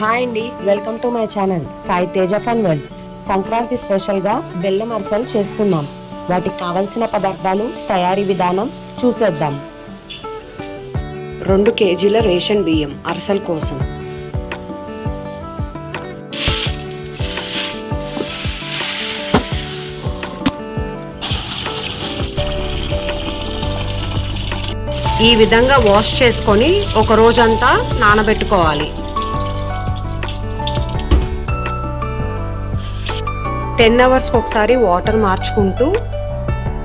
Hi అండి welcome to my channel Sai Teja fun world. Sankranti స్పెషల్గా బెల్లం అరసలు చేసుకుందాం. వాటికి కావలసిన పదార్థాలు తయారీ విధానం చూసేద్దాం. రెండు కేజీల రేషన్ బియ్యం అరసల కోసం. ఈ విధంగా వాష్ చేసుకొని ఒక రోజంతా నానబెట్టుకోవాలి. టెన్ అవర్స్కి ఒకసారి వాటర్ మార్చుకుంటూ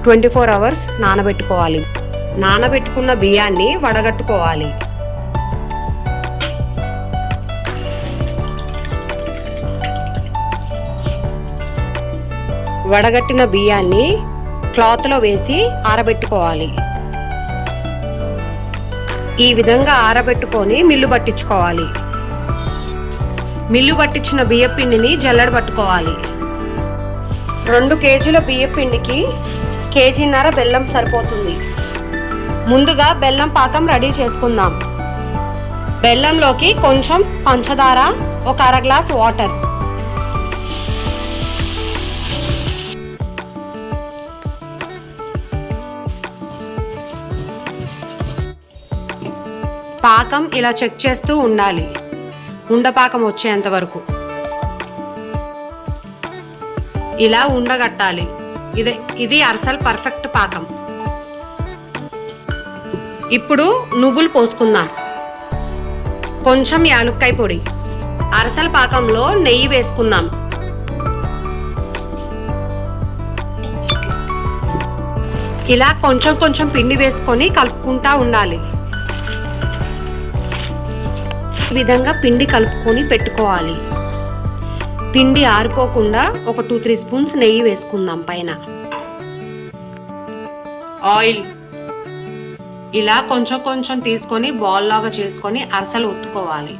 ట్వంటీ ఫోర్ అవర్స్ నానబెట్టుకోవాలి. నానబెట్టుకున్న బియ్యాన్ని వడగట్టుకోవాలి. వడగట్టిన బియ్యాన్ని క్లాత్లో వేసి ఆరబెట్టుకోవాలి. ఈ విధంగా ఆరబెట్టుకొని మిల్లు పట్టించుకోవాలి. మిల్లు పట్టించిన బియ్య పిండిని జల్లడ పట్టుకోవాలి. రెండు కేజీల బియ్య పిండికి కేజీన్నర బెల్లం సరిపోతుంది. ముందుగా బెల్లం పాకం రెడీ చేసుకుందాం. బెల్లంలోకి కొంచెం పంచదార ఒక అర గ్లాస్ వాటర్. పాకం ఇలా చెక్ చేస్తూ ఉండాలి. ఉండపాకం వచ్చేంత వరకు. ఇలా ఉండగట్టాలి. ఇది ఇది అరసల్ పర్ఫెక్ట్ పాకం. ఇప్పుడు నువ్వులు పోసుకుందాం. కొంచెం యాలుక్కాయ పొడి. అరసల పాకంలో నెయ్యి వేసుకుందాం. ఇలా కొంచెం కొంచెం పిండి వేసుకొని కలుపుకుంటా ఉండాలి. ఈ విధంగా పిండి కలుపుకొని పెట్టుకోవాలి. పిండి ఆరిపోకుండా ఒక టూ త్రీ స్పూన్స్ నెయ్యి వేసుకుందాం పైన. ఆయిల్ ఇలా కొంచెం కొంచెం తీసుకొని బాల్ లాగా చేసుకొని అరసలు ఉత్తుకోవాలి.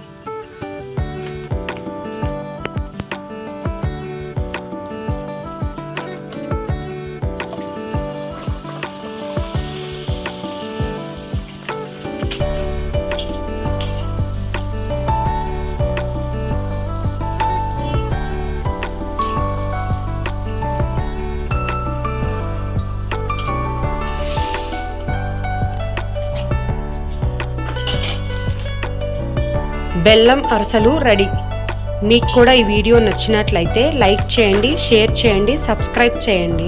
బెల్లం అరసలు రెడీ. మీకు కూడా ఈ వీడియో నచ్చినట్లయితే లైక్ చేయండి షేర్ చేయండి సబ్స్క్రైబ్ చేయండి.